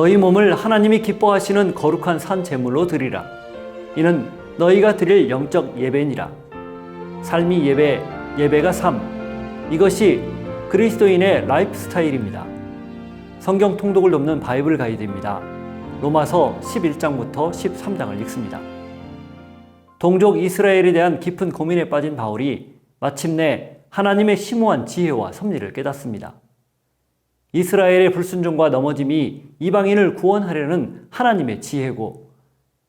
너희 몸을 하나님이 기뻐하시는 거룩한 산 제물로 드리라. 이는 너희가 드릴 영적 예배니라. 삶이 예배, 예배가 삶. 이것이 그리스도인의 라이프 스타일입니다. 성경 통독을 돕는 바이블 가이드입니다. 로마서 11장부터 13장을 읽습니다. 동족 이스라엘에 대한 깊은 고민에 빠진 바울이 마침내 하나님의 심오한 지혜와 섭리를 깨닫습니다. 이스라엘의 불순종과 넘어짐이 이방인을 구원하려는 하나님의 지혜고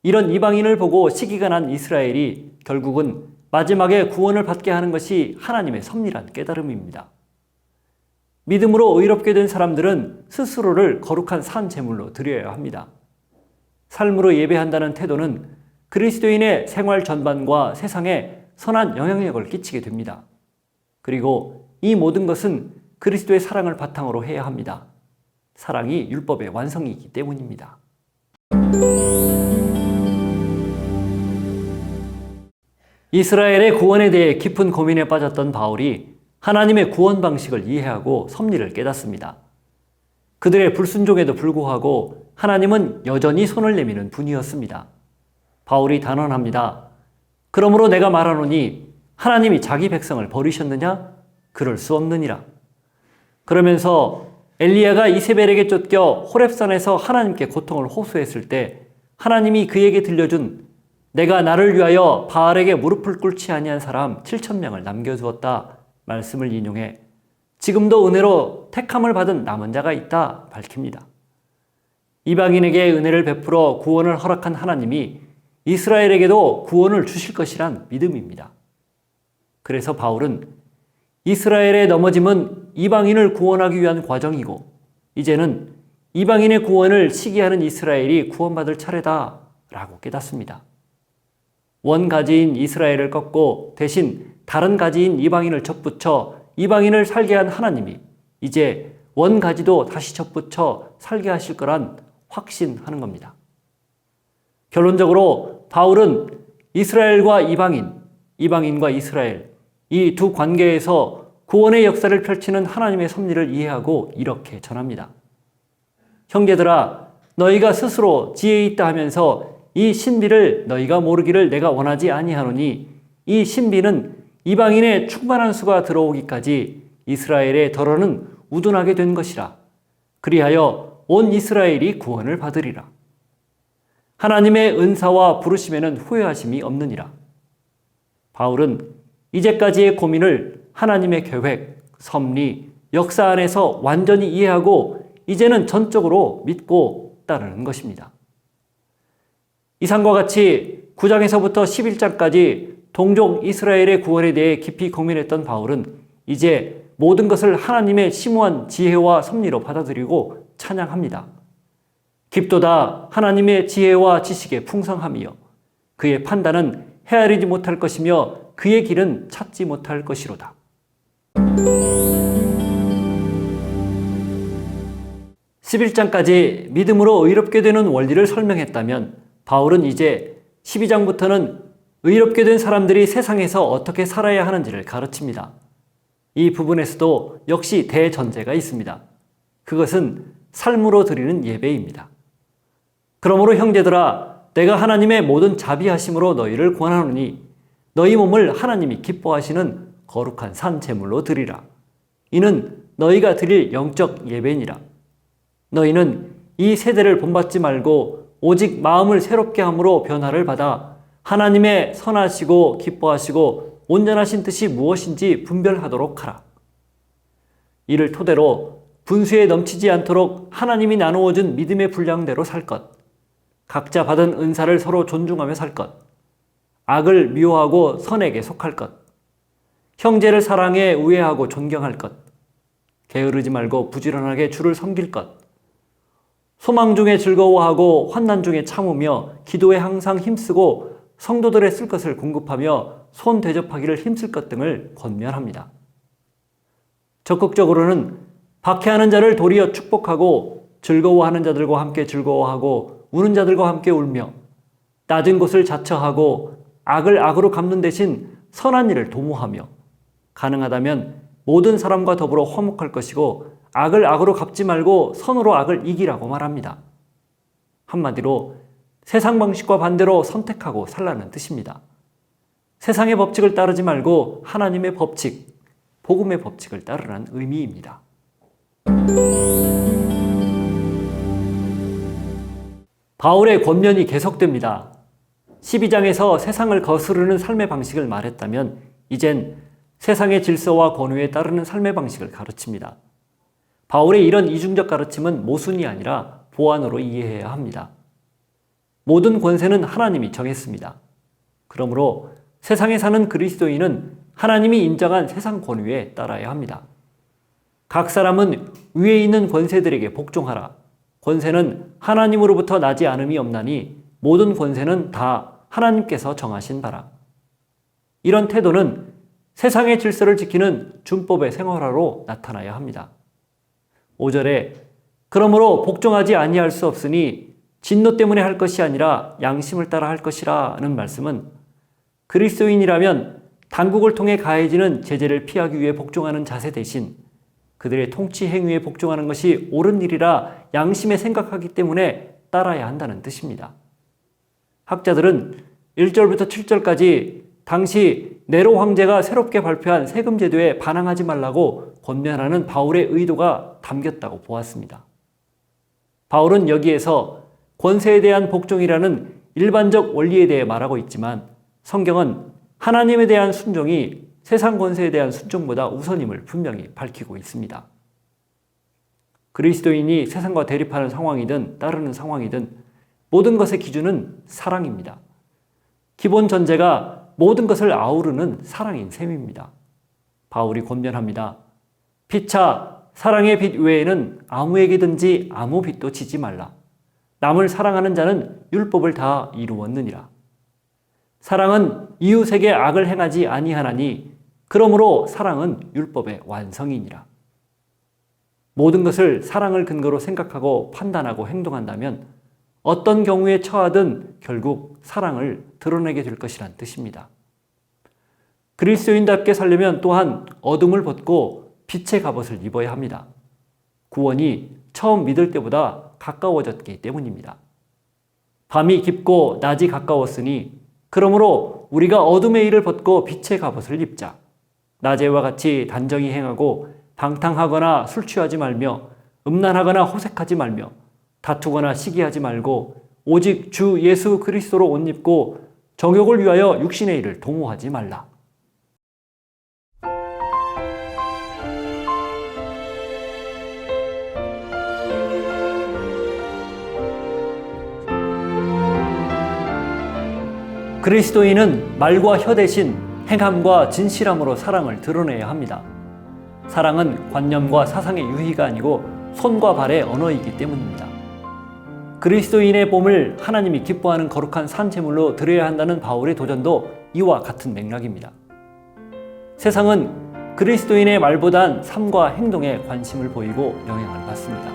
이런 이방인을 보고 시기가 난 이스라엘이 결국은 마지막에 구원을 받게 하는 것이 하나님의 섭리란 깨달음입니다. 믿음으로 의롭게 된 사람들은 스스로를 거룩한 산 제물로 드려야 합니다. 삶으로 예배한다는 태도는 그리스도인의 생활 전반과 세상에 선한 영향력을 끼치게 됩니다. 그리고 이 모든 것은 그리스도의 사랑을 바탕으로 해야 합니다. 사랑이 율법의 완성이기 때문입니다. 이스라엘의 구원에 대해 깊은 고민에 빠졌던 바울이 하나님의 구원 방식을 이해하고 섭리를 깨닫습니다. 그들의 불순종에도 불구하고 하나님은 여전히 손을 내미는 분이었습니다. 바울이 단언합니다. 그러므로 내가 말하노니 하나님이 자기 백성을 버리셨느냐? 그럴 수 없느니라. 그러면서 엘리야가 이세벨에게 쫓겨 호렙산에서 하나님께 고통을 호소했을 때 하나님이 그에게 들려준 내가 나를 위하여 바알에게 무릎을 꿇지 아니한 사람 7천 명을 남겨두었다 말씀을 인용해 지금도 은혜로 택함을 받은 남은 자가 있다 밝힙니다. 이방인에게 은혜를 베풀어 구원을 허락한 하나님이 이스라엘에게도 구원을 주실 것이란 믿음입니다. 그래서 바울은 이스라엘의 넘어짐은 이방인을 구원하기 위한 과정이고 이제는 이방인의 구원을 시기하는 이스라엘이 구원받을 차례다 라고 깨닫습니다. 원 가지인 이스라엘을 꺾고 대신 다른 가지인 이방인을 접붙여 이방인을 살게 한 하나님이 이제 원 가지도 다시 접붙여 살게 하실 거란 확신하는 겁니다. 결론적으로 바울은 이스라엘과 이방인, 이방인과 이스라엘 이 두 관계에서 구원의 역사를 펼치는 하나님의 섭리를 이해하고 이렇게 전합니다. 형제들아, 너희가 스스로 지혜 있다 하면서 이 신비를 너희가 모르기를 내가 원하지 아니하노니 이 신비는 이방인의 충만한 수가 들어오기까지 이스라엘의 덜어는 우둔하게 된 것이라. 그리하여 온 이스라엘이 구원을 받으리라. 하나님의 은사와 부르심에는 후회하심이 없느니라. 바울은 이제까지의 고민을 하나님의 계획, 섭리, 역사 안에서 완전히 이해하고 이제는 전적으로 믿고 따르는 것입니다. 이상과 같이 9장에서부터 11장까지 동족 이스라엘의 구원에 대해 깊이 고민했던 바울은 이제 모든 것을 하나님의 심오한 지혜와 섭리로 받아들이고 찬양합니다. 깊도다 하나님의 지혜와 지식의 풍성함이요. 그의 판단은 헤아리지 못할 것이며 그의 길은 찾지 못할 것이로다. 11장까지 믿음으로 의롭게 되는 원리를 설명했다면 바울은 이제 12장부터는 의롭게 된 사람들이 세상에서 어떻게 살아야 하는지를 가르칩니다. 이 부분에서도 역시 대전제가 있습니다. 그것은 삶으로 드리는 예배입니다. 그러므로 형제들아 내가 하나님의 모든 자비하심으로 너희를 권하노니 너희 몸을 하나님이 기뻐하시는 거룩한 산 제물로 드리라. 이는 너희가 드릴 영적 예배니라. 너희는 이 세대를 본받지 말고 오직 마음을 새롭게 함으로 변화를 받아 하나님의 선하시고 기뻐하시고 온전하신 뜻이 무엇인지 분별하도록 하라. 이를 토대로 분수에 넘치지 않도록 하나님이 나누어 준 믿음의 분량대로 살 것. 각자 받은 은사를 서로 존중하며 살 것. 악을 미워하고 선에게 속할 것. 형제를 사랑해 우애하고 존경할 것. 게으르지 말고 부지런하게 주를 섬길 것. 소망 중에 즐거워하고 환난 중에 참으며 기도에 항상 힘쓰고 성도들의 쓸 것을 공급하며 손 대접하기를 힘쓸 것 등을 권면합니다. 적극적으로는 박해하는 자를 도리어 축복하고 즐거워하는 자들과 함께 즐거워하고 우는 자들과 함께 울며 낮은 곳을 자처하고 악을 악으로 갚는 대신 선한 일을 도모하며 가능하다면 모든 사람과 더불어 화목할 것이고 악을 악으로 갚지 말고 선으로 악을 이기라고 말합니다. 한마디로 세상 방식과 반대로 선택하고 살라는 뜻입니다. 세상의 법칙을 따르지 말고 하나님의 법칙, 복음의 법칙을 따르라는 의미입니다. 바울의 권면이 계속됩니다. 12장에서 세상을 거스르는 삶의 방식을 말했다면 이젠 세상의 질서와 권위에 따르는 삶의 방식을 가르칩니다. 바울의 이런 이중적 가르침은 모순이 아니라 보완으로 이해해야 합니다. 모든 권세는 하나님이 정했습니다. 그러므로 세상에 사는 그리스도인은 하나님이 인정한 세상 권위에 따라야 합니다. 각 사람은 위에 있는 권세들에게 복종하라. 권세는 하나님으로부터 나지 않음이 없나니 모든 권세는 다 하나님께서 정하신 바라. 이런 태도는 세상의 질서를 지키는 준법의 생활화로 나타나야 합니다. 5절에 그러므로 복종하지 아니할 수 없으니 진노 때문에 할 것이 아니라 양심을 따라 할 것이라는 말씀은 그리스도인이라면 당국을 통해 가해지는 제재를 피하기 위해 복종하는 자세 대신 그들의 통치 행위에 복종하는 것이 옳은 일이라 양심에 생각하기 때문에 따라야 한다는 뜻입니다. 학자들은 1절부터 7절까지 당시 네로 황제가 새롭게 발표한 세금 제도에 반항하지 말라고 권면하는 바울의 의도가 담겼다고 보았습니다. 바울은 여기에서 권세에 대한 복종이라는 일반적 원리에 대해 말하고 있지만 성경은 하나님에 대한 순종이 세상 권세에 대한 순종보다 우선임을 분명히 밝히고 있습니다. 그리스도인이 세상과 대립하는 상황이든 따르는 상황이든 모든 것의 기준은 사랑입니다. 기본 전제가 모든 것을 아우르는 사랑인 셈입니다. 바울이 권면합니다. 피차 사랑의 빛 외에는 아무에게든지 아무 빛도 지지 말라. 남을 사랑하는 자는 율법을 다 이루었느니라. 사랑은 이웃에게 악을 행하지 아니하나니 그러므로 사랑은 율법의 완성이니라. 모든 것을 사랑을 근거로 생각하고 판단하고 행동한다면 어떤 경우에 처하든 결국 사랑을 드러내게 될 것이란 뜻입니다. 그리스도인답게 살려면 또한 어둠을 벗고 빛의 갑옷을 입어야 합니다. 구원이 처음 믿을 때보다 가까워졌기 때문입니다. 밤이 깊고 낮이 가까웠으니 그러므로 우리가 어둠의 일을 벗고 빛의 갑옷을 입자. 낮에와 같이 단정히 행하고 방탕하거나 술 취하지 말며 음란하거나 호색하지 말며 다투거나 시기하지 말고 오직 주 예수 그리스도로 옷 입고 정욕을 위하여 육신의 일을 동호하지 말라. 그리스도인은 말과 혀 대신 행함과 진실함으로 사랑을 드러내야 합니다. 사랑은 관념과 사상의 유희가 아니고 손과 발의 언어이기 때문입니다. 그리스도인의 봄을 하나님이 기뻐하는 거룩한 산채물로 드려야 한다는 바울의 도전도 이와 같은 맥락입니다. 세상은 그리스도인의 말보단 삶과 행동에 관심을 보이고 영향을 받습니다.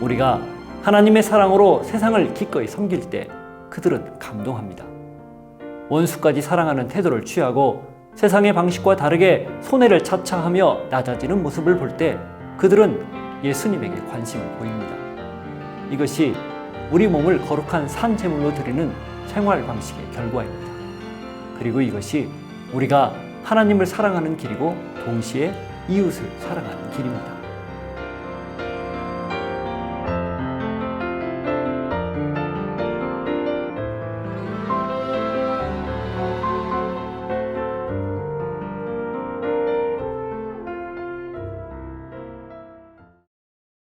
우리가 하나님의 사랑으로 세상을 기꺼이 섬길 때 그들은 감동합니다. 원수까지 사랑하는 태도를 취하고 세상의 방식과 다르게 손해를 차차하며 낮아지는 모습을 볼 때 그들은 예수님에게 관심을 보입니다. 이것이 우리 몸을 거룩한 산 제물로 드리는 생활 방식의 결과입니다. 그리고 이것이 우리가 하나님을 사랑하는 길이고 동시에 이웃을 사랑하는 길입니다.